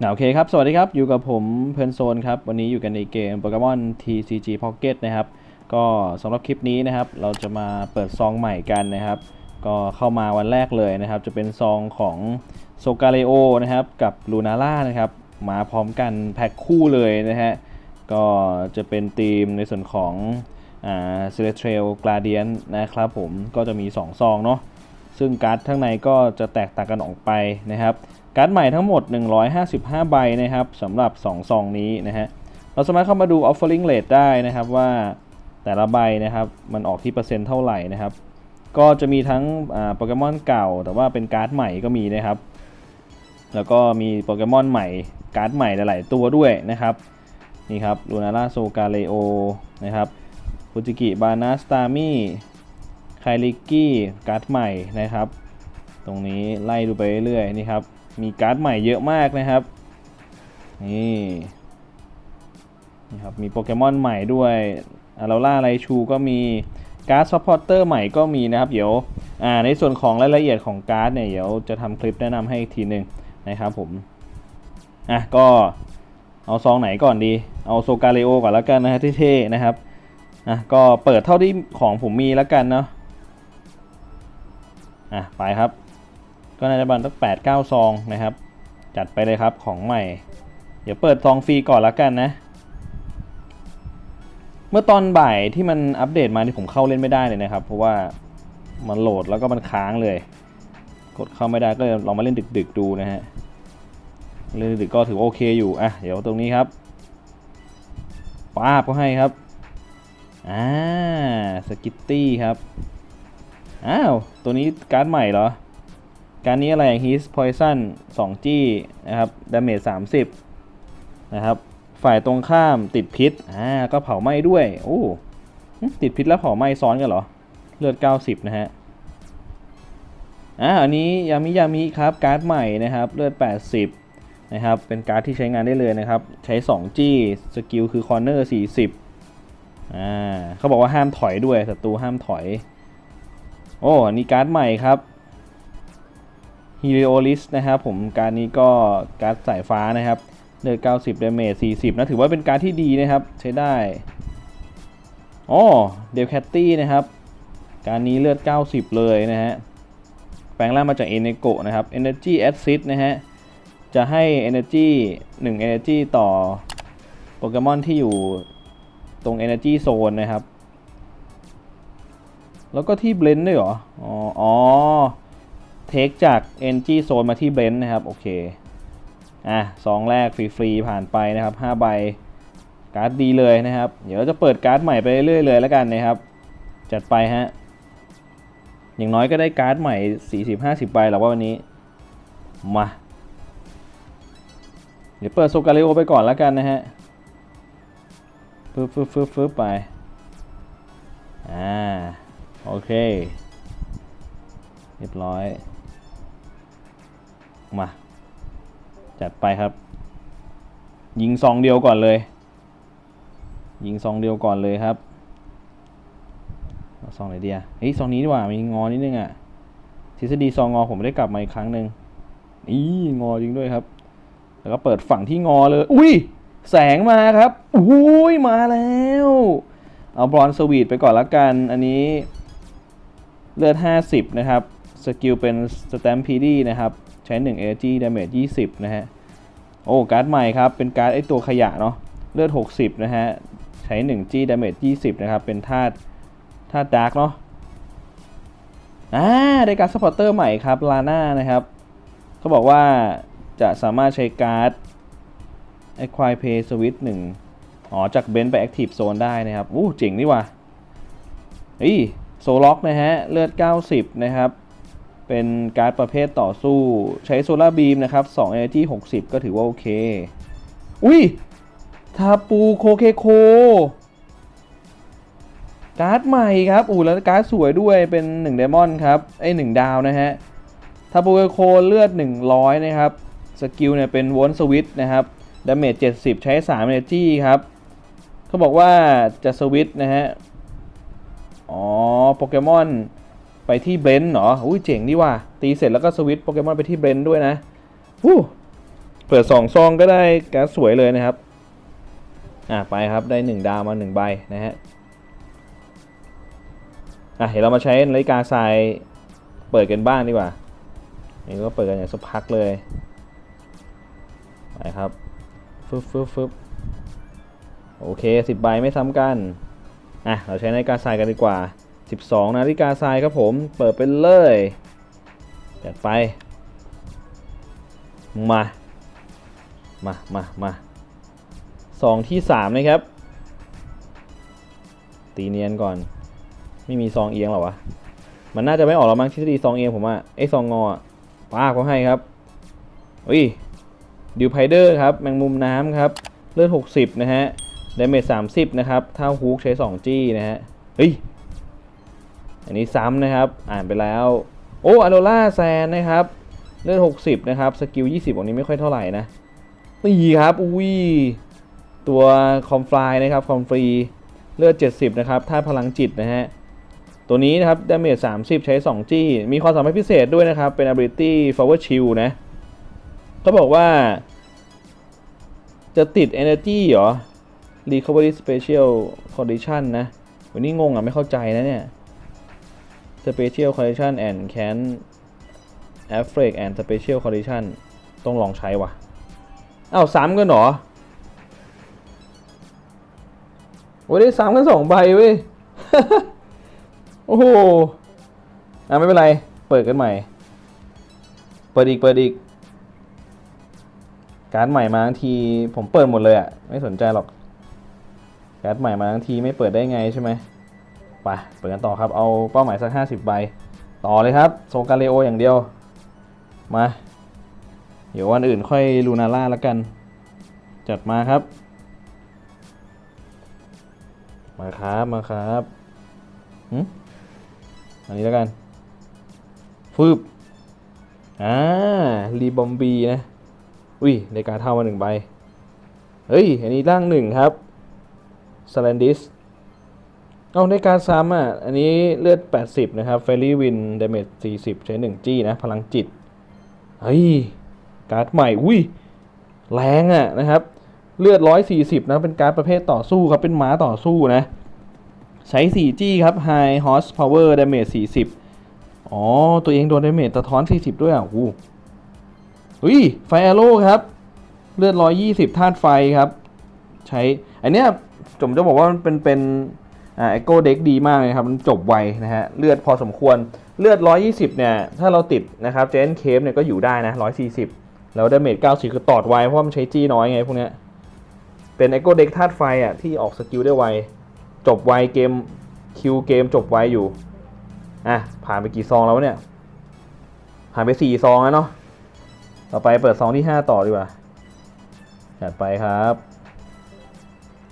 นะโอเคครับ สวัสดีครับ อยู่กับผมเพลินโซนครับ วันนี้อยู่กันในเกมโปเกมอน TCG Pocket นะครับ ก็สำหรับคลิปนี้นะครับ เราจะมาเปิดซองใหม่กันนะครับ ก็เข้ามาวันแรกเลยนะครับ จะเป็นซองของโซกาเลโอนะครับ กับลูนาร่านะครับ มาพร้อมกันแพ็คคู่เลยนะฮะ ก็จะเป็นธีมในส่วนของอ่า c e l e s t r a l Guardian นะครับผม ก็จะมี 2 ซองเนาะ ซึ่งการ์ดข้างในก็จะแตกต่างกันออกไปนะครับ การ์ดใหม่ทั้งหมด 155 ใบนะครับสำหรับ2ซองนี้นะฮะเราสามารถเข้ามาดู offering rate ได้นะครับว่าแต่ละใบนะครับมันออกที่เปอร์เซ็นต์เท่าไหร่นะครับ ก็จะมีทั้งโปเกมอนเก่า แต่ว่าเป็นการ์ดใหม่ก็มีนะครับ แล้วก็มีโปเกมอนใหม่การ์ดใหม่หลาย ๆ ตัวด้วยนะครับนี่ครับลูนาร่าโซกาเลโอนะครับฟูจิกิบานาสตามิไคลิกี้การ์ดใหม่นะครับ ตรงนี้ไล่ดูไปเรื่อยๆนี่ครับ มีการ์ดใหม่เยอะมากนะครับ นี่นี่ครับ มีโปเกมอนใหม่ด้วยอาราล่าไรชูก็มีการ์ดซัพพอร์เตอร์ใหม่ก็มีนะครับ เดี๋ยวอ่าในส่วนของรายละเอียดของการ์ดเนี่ยเดี๋ยวจะทำคลิปแนะนำให้อีกทีหนึ่งนะครับผมอะก็เอาซองไหนก่อนดี เอาโซกาเลโอก่อนแล้วกันนะฮะเท่ๆนะครับอะก็เปิดเท่าที่ของผมมีแล้วกันเนาะ อะไปครับ ก็น่าจะบันตั้งแปดเก้าซองนะครับ จัดไปเลยครับของใหม่ เดี๋ยวเปิดซองฟรีก่อนละกันนะ เมื่อตอนบ่ายที่มันอัปเดตมาที่ผมเข้าเล่นไม่ได้เลยนะครับ เพราะว่ามันโหลดแล้วก็มันค้างเลย กดเข้าไม่ได้ก็เลยลองมาเล่นดึก ๆ ดูนะฮะเล่นดึกก็ถือโอเคอยู่อะเดี๋ยวตรงนี้ครับป้าบก็ให้ครับอ่าสกิตตี้ครับ อ้าว ตัวนี้การ์ดใหม่เหรอ การนี้อะไร His Poison 2 จี้นะครับ Damage 30 นะครับ ฝ่ายตรงข้ามติดพิษ อ่า ก็เผาไหม้ด้วย โอ้ ติดพิษแล้วเผาไหม้ซ้อนกันเหรอ เลือด 90 นะฮะ อ่า อันนี้ยามิยามิครับ การ์ดใหม่นะครับ เลือด 80 นะครับ เป็นการ์ดที่ใช้งานได้เลยนะครับ ใช้ 2 จี้ สกิลคือคอร์เนอร์40 อ่า เขาบอกว่าห้ามถอยด้วย ศัตรูห้ามถอย อ้อันนี้การ์ดใหม่ครับ h e l i o l i s นะครับผมการนี้ก็การ์ดสายฟ้านะครับเลือด90 damage 40 นะ ถือว่าเป็นการ์ดที่ดีนะครับ ใช้ได้อ๋อเดลแคตตี้นะครับ การนี้เลือด 90 เลยนะฮะ แปลงร่างมาจาก e n e g o นะครับ Energy Acid นะฮะ จะให้ Energy 1 Energy ต่อโปเกมอนที่อยู่ตรง Energy Zone นะครับ แล้วก็ที่เบลนด์ด้วยเหรอ อ๋ออ๋อเทคจาก NG Zone มาที่เบลนด์นะครับ โอเค อะซองแรกฟรีๆผ่านไปนะครับ5ใบการ์ดดีเลยนะครับ เดี๋ยวเราจะเปิดการ์ดใหม่ไปเรื่อยๆเลยแล้วกันนะครับ จัดไปฮะ อย่างน้อยก็ได้การ์ดใหม่ 40-50ใบแล้วว่าวันนี้ มา เดี๋ยวเปิดโซกาเลโอไปก่อนแล้วกันนะฮะฟึบฟึบฟึบฟึบไป อ่า โอเค เรียบร้อย มา จัดไปครับ ยิงซองเดียวก่อนเลย ยิงซองเดียวก่อนเลยครับเอาซองไหนดีอะเฮ้ยซองนี้ดีกว่า มีงอนิดนึงอะ ทฤษฎีซองงอผมได้กลับมาอีกครั้งหนึ่งอีงอจริงด้วยครับ แล้วก็เปิดฝั่งที่งอเลย อุ้ย แสงมาครับ อุ้ย มาแล้ว เอาบอลสวีทไปก่อนละกัน อันนี้ เลือด 50 นะครับ สกิลเป็นสแตมพีดีนะครับ ใช้1 Energy Damage 20 นะฮะ โอ้ การ์ดใหม่ครับ เป็นการ์ดไอตัวขยะเนาะ เลือด 60 นะฮะ ใช้1 G Damage 20 นะครับ เป็นธาตุธาตุดาร์กเนาะ อ่า ได้การ์ดซัพพอร์เตอร์ใหม่ครับลาน่านะครับ เขาบอกว่าจะสามารถใช้การ์ด Acquire Pay Switch 1อ๋อ จากเบนซ์ไป Active Zone ได้นะครับ อู้เจ๋งนี่ว่ะอี โซล็อกนะฮะ เลือด 90 นะครับ เป็นการ์ดประเภทต่อสู้ใช้โซลาร์บีมนะครับ2 Energy 60 ก็ถือว่าโอเค อุ้ยทาปูโคเคโค การ์ดใหม่ครับอู้แล้วการ์ดสวยด้วยเป็น1เดมอนครับไอ้1ดาวนะฮะทาปูโคโคเลือด 100 นะครับ สกิลเนี่ยเป็นวอนสวิตนะครับดาเมจ70 ใช้3 Energy ครับเขาบอกว่าจะสวิตนะฮะ อ๋อโปเกมอนไปที่เบรนด์เหรออุ้ยเจ๋งดีว่ะตีเสร็จแล้วก็สวิตโปเกมอนไปที่เบรนด์ด้วยนะอู้เปิดสองซองก็ได้การสวยเลยนะครับ อะไปครับได้หนึ่งดาวมาหนึ่งใบนะฮะอะเดี๋ยวเรามาใช้นาฬิกาทรายเปิดกันบ้างดีกว่านี่ก็เปิดกันอย่างสักพักเลยไปครับฟึบฟึบฟึบโอเคสิบใบไม่ซ้ำกัน อะเราใช้นาฬิกาทรายกันดีกว่า 12 นาฬิกาทรายครับผมเปิดไปเลยจัดไป มา มามามาสองที่สามนะครับ ตีเนียนก่อน ไม่มีซองเอียงหรอวะ มันน่าจะไม่ออกแล้วมั้งทฤษฎีซองเอียงผมอะไอซองงอป้าก็ให้ครับอุ้ยดิวไพเดอร์ครับ แมงมุมน้ำครับ เลือด 60 นะฮะ ดาเมจ30นะครับเท่าฮุกใช้2จี้นะฮะ เฮ้ย อันนี้ซ้ำนะครับ อ่านไปแล้ว โอ้อโรล่าแซนนะครับ เลือด60นะครับ สกิล20อันนี้ไม่ค่อยเท่าไหร่นะนี่ครับ อุ้ย ตัวคอมฟลายนะครับ คอมฟรี เลือด70นะครับท่าพลังจิตนะฮะ ตัวนี้นะครับ ดาเมจ30ใช้2จี้ มีความสามารถพิเศษด้วยนะครับ เป็น ability forward shield นะเขาบอกว่า จะติด energy เหรอ recovery special condition นะ วันนี้งงอะ ไม่เข้าใจนะเนี่ย special condition and can affect and special condition ต้องลองใช้ว่ะอ้าวซ้ำกันหรอโอ้ยได้ซ้ำกันสองใบเว้ย โอ้โห อะไม่เป็นไร เปิดกันใหม่ เปิดอีก เปิดอีก การ์ดใหม่มาทันทีผมเปิดหมดเลยอะ่ะ ไม่สนใจหรอก การ์ดใหม่มาทั้งทีไม่เปิดได้ไงใช่ไหมไปเปิดกันต่อครับ เอาเป้าหมายสักห้าสิบใบ ต่อเลยครับโซกาเลโออย่างเดียว มา เดี๋ยววันอื่นค่อยลูนาร่าแล้วกัน จัดมาครับ มาครับ มาครับอันนี้แล้วกัน ฟืบ อ่า รีบอมบีนะ อุ้ยในการเท่ามาหนึ่งใบ เฮ้ย อันนี้ร่างหนึ่งครับ สแลนดิสเอาในการซ้ำอะ อันนี้เลือด 80 นะครับเฟรลี่วินเดเมจ40 ใช้1จี้นะ พลังจิต เฮ้ย การ์ดใหม่ อุ้ย แรงอะนะครับ เลือด 140 นะ เป็นการ์ดประเภทต่อสู้ครับ เป็นม้าต่อสู้นะ ใช้ 4G ครับ High Horsepower Damage 40 อ๋อ ตัวเองโดน Damage สะท้อน 40 ด้วยอะโอ้อุ้ยไฟแอโร่ครับ เลือด 120ธาตุไฟครับ ใช้ อันเนี้ย ผมจะบอกว่ามันเป็นเป็นอ่าเอโกเด็กดีมากเลยครับมันจบไวนะฮะเลือดพอสมควรเลือด 120 เนี่ย ถ้าเราติดนะครับเจนเคฟเนี่ยก็อยู่ได้นะ 140 แล้วดาเมจ90 คือตอดไว เพราะมันใช้จี้น้อยไงพวกเนี้ยเป็นเอโกเด็กธาตุไฟอะที่ออกสกิลได้ไว จบไวเกมคิวเกมจบไวอยู่ อะ ผ่านไปกี่ซองแล้วเนี่ย ผ่านไปสี่ซองแล้วเนาะต่อไปเปิดซองที่ห้าต่อดีกว่าจัดไปครับ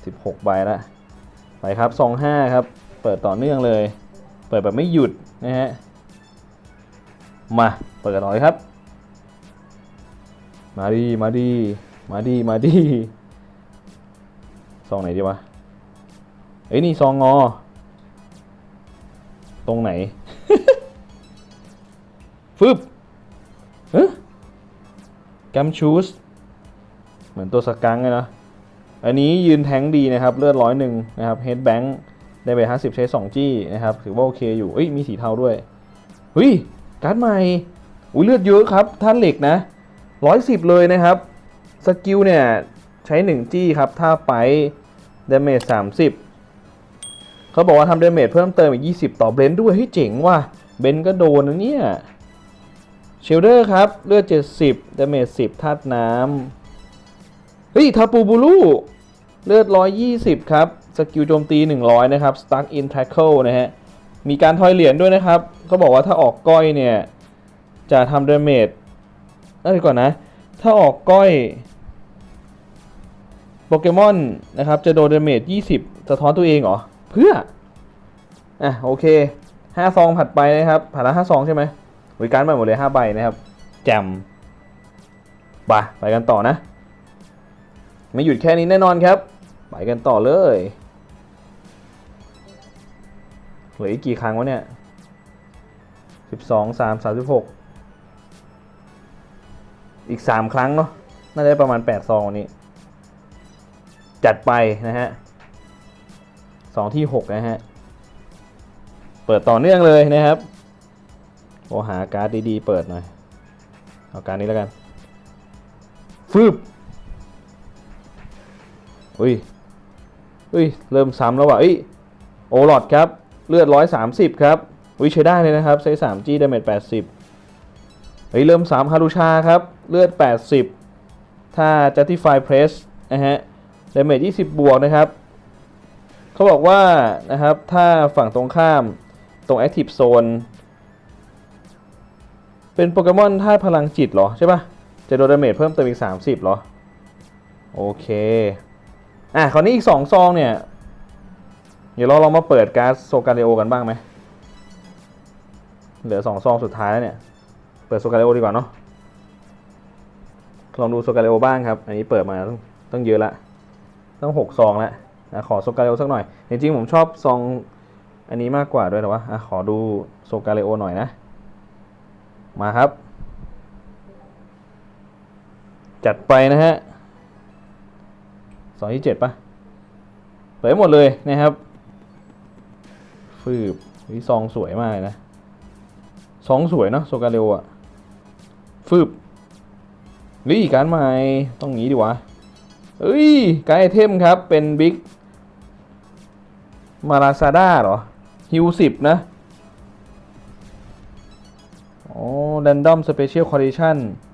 สิบหกใบละไปครับซองห้าครับ เปิดต่อเนื่องเลย เปิดแบบไม่หยุดนะฮะ มาเปิดกันต่อเลยครับ มาดีมาดีมาดีมาดีซองไหนดีวะเอ้ยนี่ซองงอ ตรงไหน ฟึบเอ๊ะกัมชูส เหมือนตัวสกังเลยนะ อันนี้ยืนแทงดีนะครับเลือดร้อยหนึ่งนะครับเฮดแบงค์ได้ไปห้าสิบใช้สองจี้นะครับถือว่าโอเคอยู่เอ้ยมีสีเทาด้วยเฮ้ยการ์ดใหม่อุ้ยเลือดเยอะครับท่านเหล็กนะร้อยสิบเลยนะครับสกิลเนี่ยใช้หนึ่งจี้ครับถ้าไปเดเมจสามสิบเขาบอกว่าทำเดเมจเพิ่มเติมอีก20ต่อเบนด้วยเฮ้ยเจ๋งว่ะเบนก็โดนนะเนี่ยเชลเดอร์ครับ เลือด 70ดาเมจ10ธาตุน้ำเฮ้ย ทาปูบูลู เลือด 120 ครับ สกิลโจมตี 100 นะครับ Stuck in Tackle นะฮะ มีการทอยเหรียญด้วยนะครับ เขาบอกว่าถ้าออกก้อยเนี่ย จะทำดาเมจอะไรก่อนนะ ถ้าออกก้อยโปเกมอนนะครับ จะโดนดาเมจ 20 สะท้อนตัวเองเหรอ เพื่อ อะ โอเคห้าซองผัดไปนะครับ ผ่านละห้าซองใช่ไหมบริการใหม่หมดเลยห้าใบนะครับแจมไปไปกันต่อนะ ไม่หยุดแค่นี้แน่นอนครับ ไปกันต่อเลยเหลืออีกกี่ครั้งวะเนี่ยสิบสองสามสามสิบหกอีกสามครั้งเนาะน่าจะประมาณแปดซองวันนี้ จัดไปนะฮะสองที่หกนะฮะ เปิดต่อเนื่องเลยนะครับโอหาการ์ดดีๆ เปิดหน่อย เอาการนี้แล้วกันฟืบอุ้ย อุ้ยเริ่มซ้ำแล้วว่ะอุ้ยโอหลอดครับ เลือด 130 ครับอุ้ยใช้ได้เลยนะครับใช้ 3G ดาเมจ80 เฮ้ย เริ่มซ้ำฮารุชาครับ เลือด 80 ถ้า Justify Press นะฮะดาเมจ20 บวกนะครับ เขาบอกว่านะครับถ้าฝั่งตรงข้ามตรง Active Zone เป็นโปเกมอนธาตุพลังจิตเหรอ ใช่ปะจะโดนดาเมจเพิ่มเติมอีก 30เหรอ โอเค อะคราวนี้อีก2ซองเนี่ย เดี๋ยวเราลองมาเปิดการ์ดโซกาเรโอกันบ้างไหมเหลือ2ซองสุดท้ายแล้วเนี่ย เปิดโซกาเรโอดีกว่าเนาะลองดูโซกาเรโอบ้างครับ อันนี้เปิดมาต้องต้องเยอะละต้อง6ซองแล้วนะขอโซกาเรโอสักหน่อย จริงๆผมชอบซองอันนี้มากกว่าด้วยแต่ว่าอะขอดูโซกาเรโอหน่อยนะ มาครับ จัดไปนะฮะ องที่เจ็ดปะเปิดหมดเลยนะครับฟืบวิซองสวยมากเลยนะซองสวยเนาะโซกาเรโออะฟืบนี่การใหม่ต้องงี้ดีวะเอ้ยการไอเทมครับเป็นบิ๊กมาราซาด้าเหรอฮิวสิบนะอ๋อ random special condition อ๋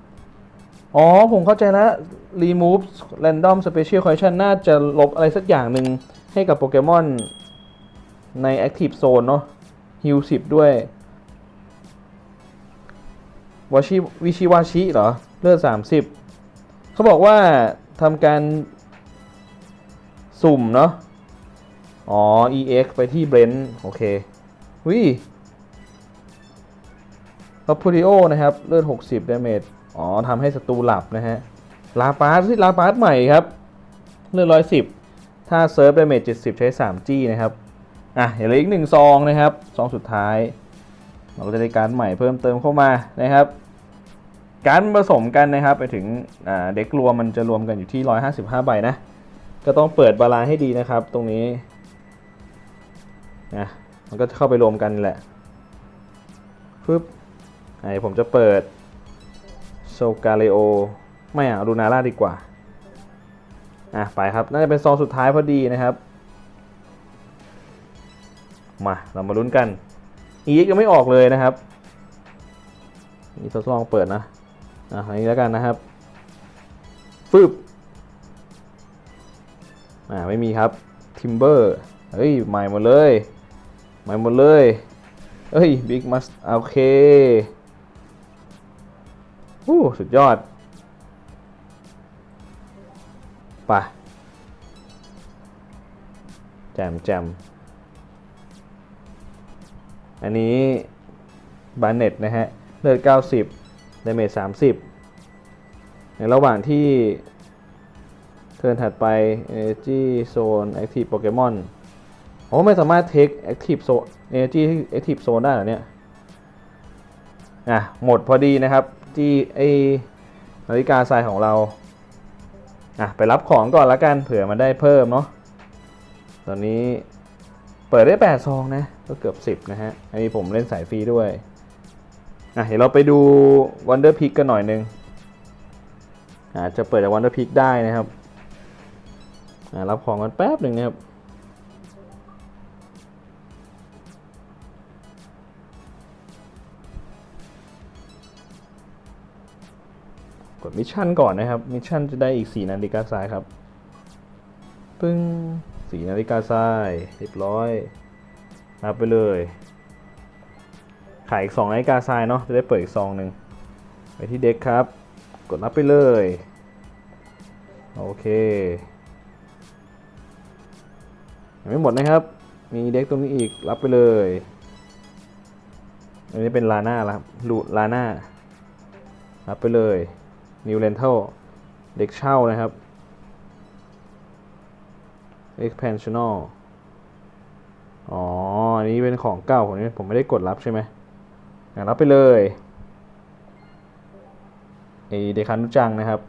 อ๋อ ผมเข้าใจแล้ว remove random special condition น่าจะลบอะไรสักอย่างหนึ่งให้กับโปเกมอนใน active zone เนาะ heal 10ด้วยวาชิวิชิวาชิเหรอ เลือด 30 เขาบอกว่าทำการสุ่มเนาะ อ๋อ EX ไปที่ Brent โอเควิลอพูริโอนะครับ เลือด 60ดาเมจ อ๋อทำให้ศัตรูหลับนะฮะ ลาปาร์สลาปาร์สใหม่ครับ เลือด110ถ้าเซิร์ฟดเมจ70ใช้ 3G นะครับ อะเดี๋ยวเหลืออีกหนึ่งซองนะครับซองสุดท้าย เราก็จะได้การใหม่เพิ่มเติมเข้ามานะครับ การผสมกันนะครับ ไปถึงเด็กรวมมันจะรวมกันอยู่ที่155ใบนะ ก็ต้องเปิดบาลานให้ดีนะครับ ตรงนี้นะมันก็จะเข้าไปรวมกันแหละฟึบไอผมจะเปิด กาเลโอ ไม่อะดูนาร่าดีกว่า อะ ไปครับ น่าจะเป็นซองสุดท้ายพอดีนะครับ มา เรามาลุ้นกัน อีกยังไม่ออกเลยนะครับ นี่ทดลองเปิดนะ อะอันนี้แล้วกันนะครับฟึบอ่า ไม่มีครับ ทิมเบอร์ เฮ้ย ใหม่หมดเลย ใหม่หมดเลยเอ้ย บิ๊กมัสโอเค อู้สุดยอดไปะแจมแจมอันนี้บาเน็ตนะฮะ เลือด 90ดาเมจ30 ในระหว่างที่เทิร์นถัดไป Energy Zone Active Pokemon โอ้ไม่สามารถ take Active Zone Energy Active Zone ได้หรอเนี่ย อะ หมดพอดีนะครับ ที่ไอนาฬิกาทรายของเราอะไปรับของก่อนละกันเผื่อมันได้เพิ่มเนาะตอนนี้เปิดได้8ซองนะก็เกือบ 10 นะฮะอันนี้ผมเล่นสายฟรีด้วยอะเดี๋ยวเราไปดู Wonder Pick กันหน่อยนึงอาจจะเปิดจาก Wonder Pick ได้นะครับอะรับของกันแป๊บหนึ่งนะครับ ดมิชชั่นก่อนนะครับ มิชชั่นจะได้อีก 4 นาฬิกาทรายครับ ปึ้ง4นาฬิกาทรายเรียบร้อยรับไปเลย ขายอีก 2 นาฬิกาทรายเนาะจะได้เปิดอีกซองหนึ่งไปที่เด็กครับ กดรับไปเลย โอเคยังไม่หมดนะครับ มีเด็กตรงนี้อีกรับไปเลยอันนี้เป็นลาน่าครับลูลาน่ารับไปเลย New Rental เด็กเช่านะครับ Expansional อ๋อ อันนี้เป็นของเก่าผมนี่ผมไม่ได้กดรับใช่ไหมอะรับไปเลยไอเดคันนุจังนะครับ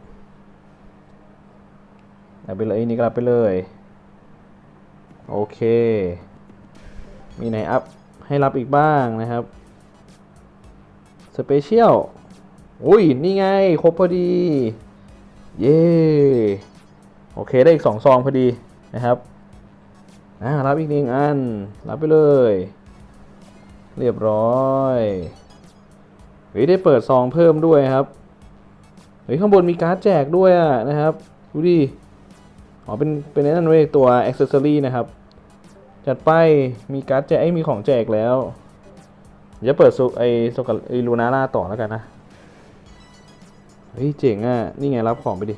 รับไปเลยนี่ก็รับไปเลย โอเค มีไหนอัพให้รับอีกบ้างนะครับ สเปเชียล อุ้ย นี่ไง ครบพอดี เย้โอเค ได้อีกสองซองพอดีนะครับอ่ารับอีกหนึ่งอัน รับไปเลย เรียบร้อยเฮ้ยได้เปิดซองเพิ่มด้วยครับเฮ้ยข้างบนมีการ์ดแจกด้วยอะนะครับดูดิอ๋อเป็นเป็นนั่นเว้ยตัวอ c เซ s ซอรี่นะครับ จัดไปมีการ์ดแจกไอ้มีของแจกแล้วเดี๋ยวเปิดสุไอโซกไอลูนาร่าต่อแล้วกันนะ เฮ้ยเจ๋งอะ นี่ไงรับของไปดิ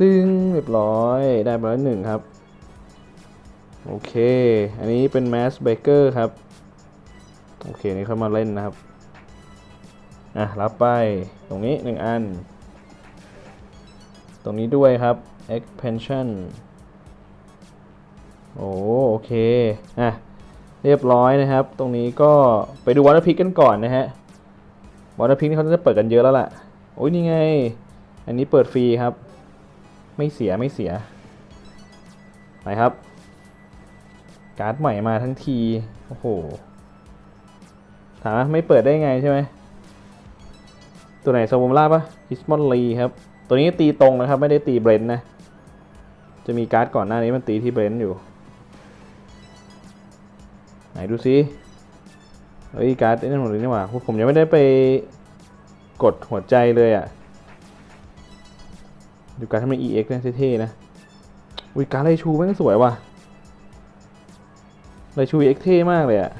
ตึงเรียบร้อย ได้ไปแล้วหนึ่งครับ โอเค อันนี้เป็นแมสเบเกอร์ครับ โอเค นี่เข้ามาเล่นนะครับ อะ รับไป ตรงนี้หนึ่งอัน ตรงนี้ด้วยครับ expansion โอ้โอเค อะ เรียบร้อยนะครับ ตรงนี้ก็ไปดูวอเตอร์พิกกันก่อนนะฮะวอเตอร์พิกนี่เขาจะเปิดกันเยอะแล้วล่ะ โอ้ยนี่ไง อันนี้เปิดฟรีครับ ไม่เสียไม่เสีย ไปครับ การ์ดใหม่มาทั้งที โอ้โห ถามว่าไม่เปิดได้ไงใช่ไหม ตัวไหนสวอมล่าปะฮิสมอนลีครับ ตัวนี้ตีตรงนะครับ ไม่ได้ตีเบรนท์นะ จะมีการ์ดก่อนหน้านี้มันตีที่เบรนท์อยู่ ไหนดูซิเฮ้ยการ์ดไอ้นั่นหมดเลยนี่หว่าผมยังไม่ได้ไป กดหัวใจเลยอะดูการทำเป็น EX นะเท่ๆนะอุ้ยการไรชูแม่งสวยว่ะไรชู EX เท่มากเลยอะ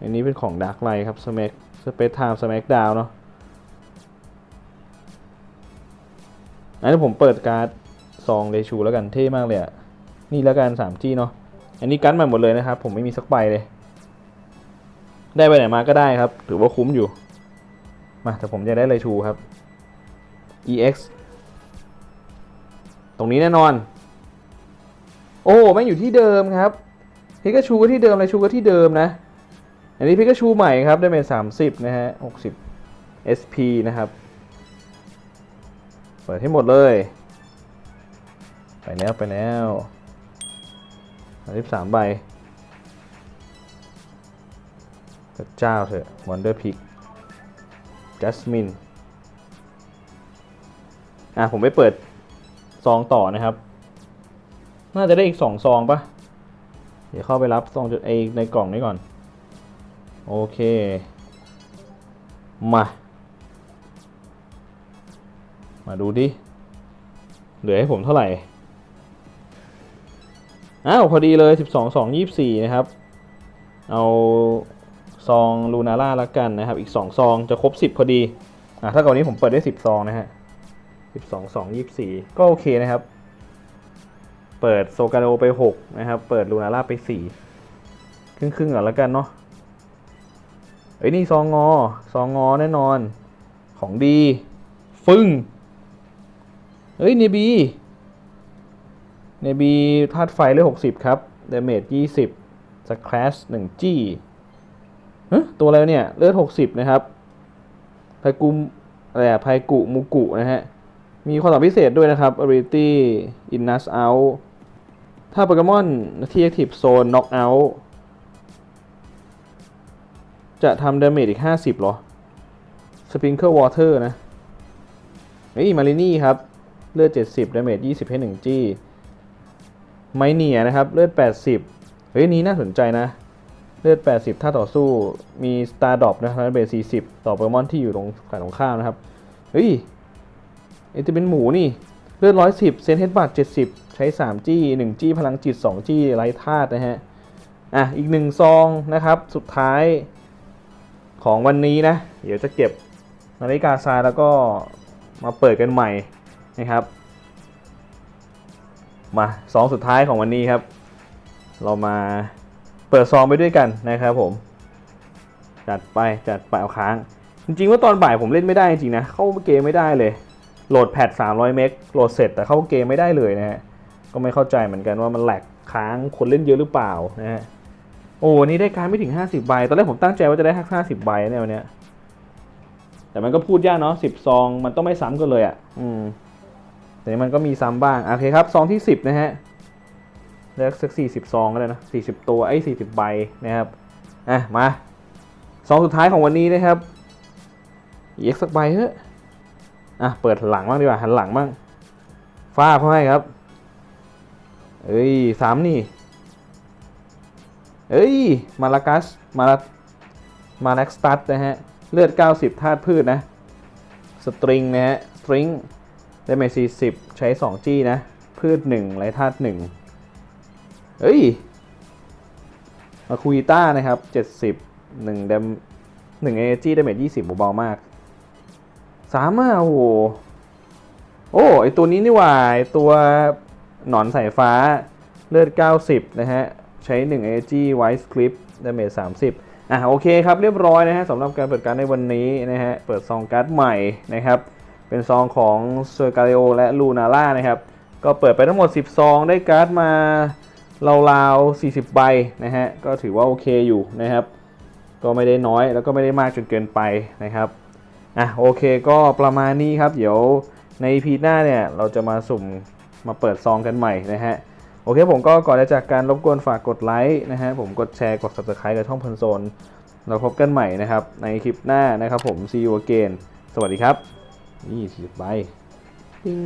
อันนี้เป็นของดาร์กไลครับสมักสเปซไทม์สมักดาวเนาะอันนี้ผมเปิดการ์ดซองเรชูแล้วกันเท่มากเลยอะนี่แล้วกัน 3G เนาะอันนี้กันมาหมดเลยนะครับ ผมไม่มีสักใบเลย ได้ไปไหนมาก็ได้ครับ ถือว่าคุ้มอยู่ มาแต่ผมจะได้เลยชูครับ EX ตรงนี้แน่นอน โอ้แม่งอยู่ที่เดิมครับพิกาชูก็ที่เดิมเลยชูก็ที่เดิมนะ อันนี้พิกาชูใหม่ครับได้เป็นสามสิบนะฮะหกสิบ SP นะครับ เปิดให้หมดเลย ไปแล้วไปแล้วสามสิบสามใบพระเจ้าเถอะวันเดอร์พิก จัสมินอะผมไปเปิดซองต่อนะครับ น่าจะได้อีกสองซองปะเดี๋ยวเข้าไปรับซองจุดเอในกล่องนี้ก่อน โอเค มา มาดูดิ เหลือให้ผมเท่าไหร่ อ้าว พอดีเลย 12 2 24 นะครับ เอา ซองลูนาร่าละกันนะครับ อีก 2 ซองจะครบ 10 พอดีอะถ้าเก่อนนี้ผมเปิดได้ 10 ซองนะฮะ12 2 24 ก็โอเคนะครับ เปิดโซกาโดไป 6 นะครับ เปิดลูนาร่าไป 4 ครึ่งครึ่งๆก่อนแล้วกันเนาะเอ้ยนี่ซองงอซองงอแน่นอน ของดี ฟึ่งเฮ้ยเนบีเนบีธาตุไฟเลย60ครับเดเมจ20สแครัช1จี้ ตัวอะไรเนี่ย เลือด60นะครับไพกุมอะไรอะไพกุมูกุนะฮะ มีความสามารถพิเศษด้วยนะครับ ability in us out ถ้าโปเกมอนที่ active zone knock out จะทำดาเมจอีก 50หรอ sprinkle water นะเฮ้ยมารินี่ครับ เลือด 70ดาเมจ20 ให้ 1 จี้ไมเนียนะครับ เลือด 80 เฮ้ยนี้น่าสนใจนะ เลือด 80 ถ้าต่อสู้มี Star Drop นะครับเบส40 ต่อโปเกมอนที่อยู่ตรงฝ่ายตรงข้ามนะครับ เฮ้ยเอจะเป็นหมูนี่ เลือด 110 เซนเฮดบัต70 ใช้ 3 จี้ 1 จี้ พลังจิต 2 จี้ไร้ธาตุนะฮะ อะ อีกหนึ่งซองนะครับ สุดท้ายของวันนี้นะ เดี๋ยวจะเก็บนาฬิกาทรายแล้วก็มาเปิดกันใหม่นะครับ มาซองสุดท้ายของวันนี้ครับ เรามา เปิดซองไปด้วยกันนะครับผม จัดไปจัดไปเอาค้าง จริงๆว่าตอนบ่ายผมเล่นไม่ได้จริงนะ เข้าเกมไม่ได้เลย โหลดแพด300 เมกโหลดเสร็จแต่เข้าเกมไม่ได้เลยนะฮะ ก็ไม่เข้าใจเหมือนกันว่ามันแหลกค้างคนเล่นเยอะหรือเปล่านะฮะ โอ้นนี้ได้การไม่ถึง 50 ใบ ตอนแรกผมตั้งใจว่าจะได้ห้าสิบใบเนี่ยวันนี้แต่มันก็พูดยากเนาะสิบซองมันต้องไม่ซ้ำกันเลยอะ่ะ อืมแต่มันก็มีซ้ำบ้าง โอเคครับ ซองที่10นะฮะ เลือกสัก40ซองก็ได้นะ40ตัวไอ้ย40ใบนะครับอะมาซองสุดท้ายของวันนี้นะครับอีกสักใบเถอะอะเปิดหลังบ้างดีกว่าหันหลังบ้างฟ้าเขาให้ครับเอ้ยสามนี่เอ้ยมาลากัสมาลามาลักสตัดนะฮะเลือด 90ธาตุพืชนะสตริงนะฮะสตริงได้เมซี10ใช้ 2 จี้นะ พืช 1 ไรธาตุ1 เอ้ย มาคุยต้านะครับ70 1เดม1เอจี้ด้เมจ20เบาๆมากสามอะโอ้โหโอ้ไอตัวนี้นี่หว่าไอตัวหนอนสายฟ้าเลือด 90 นะฮะ ใช้ 1 AG White Script ดาเมจ30 อะโอเคครับเรียบร้อยนะฮะสำหรับการเปิดการในวันนี้นะฮะ เปิดซองการ์ดใหม่นะครับ เป็นซองของเซอร์กา i โอและลูนาร่านะครับ ก็เปิดไปทั้งหมด 10 ซองได้การ์ดมา ราวๆ40 ใบนะฮะ ก็ถือว่าโอเคอยู่นะครับ ก็ไม่ได้น้อยแล้วก็ไม่ได้มากจนเกินไปนะครับ อะโอเคก็ประมาณนี้ครับ เดี๋ยวใน EP หน้าเนี่ยเราจะมาสุ่มมาเปิดซองกันใหม่นะฮะ โอเคผมก็ก่อนจะจากการรบกวนฝากกดไลค์นะฮะ ผมกดแชร์กด subscribe กับช่องพันโซนเราพบกันใหม่นะครับ ในคลิปหน้านะครับผม see you again สวัสดีครับ นี่สิบใบติ้ง